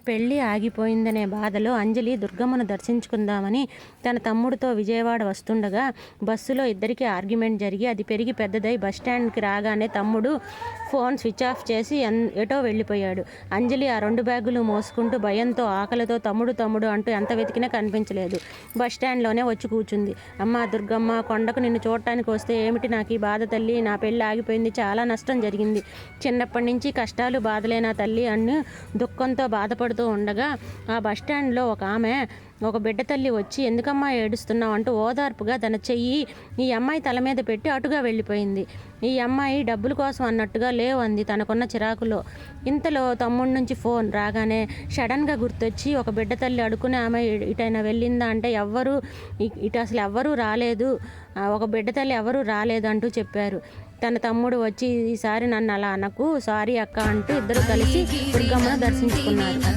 పెళ్ళి ఆగిపోయిందనే బాధలో అంజలి దుర్గమ్మను దర్శించుకుందామని తన తమ్ముడితో విజయవాడ వస్తుండగా బస్సులో ఇద్దరికి ఆర్గ్యుమెంట్ జరిగి అది పెరిగి పెద్దదై బస్టాండ్కి రాగానే తమ్ముడు ఫోన్ స్విచ్ ఆఫ్ చేసి ఎటో వెళ్ళిపోయాడు. అంజలి ఆ రెండు బ్యాగులు మోసుకుంటూ భయంతో ఆకలితో తమ్ముడు తమ్ముడు అంటూ ఎంత వెతికినా కనిపించలేదు. బస్టాండ్లోనే వచ్చి కూర్చుంది. అమ్మా దుర్గమ్మ కొండకు నిన్ను చూడటానికి వస్తే ఏమిటి నాకు ఈ బాధ తల్లి? నా పెళ్ళి ఆగిపోయింది చాలా నష్టం జరిగింది. చిన్నప్పటి నుంచి కష్టాలు బాధలే నా తల్లి అని దుఃఖంతో బాధపడుతూ ఉండగా ఆ బస్టాండ్లో ఒక ఆమె ఒక బిడ్డ తల్లి వచ్చి ఎందుకమ్మా ఏడుస్తున్నావు? అంటూ ఓదార్పుగా తన చెయ్యి ఈ అమ్మాయి తల మీద పెట్టి అటుగా వెళ్ళిపోయింది. ఈ అమ్మాయి డబ్బుల కోసం అన్నట్టుగా లేవంది తనకున్న చిరాకులో. ఇంతలో తమ్ముడి నుంచి ఫోన్ రాగానే సడన్గా గుర్తొచ్చి ఒక బిడ్డ తల్లి అడుకునే ఆమె ఇటైనా వెళ్ళిందా అంటే ఎవ్వరు ఇటు అసలు ఎవ్వరూ రాలేదు. ఒక బిడ్డ తల్లి ఎవరూ రాలేదంటూ చెప్పారు. తన తమ్ముడు వచ్చి ఈసారి నన్ను అలా అనకు సారీ అక్క అంటూ ఇద్దరు కలిసి దుర్గమ్మను దర్శించుకున్నారు.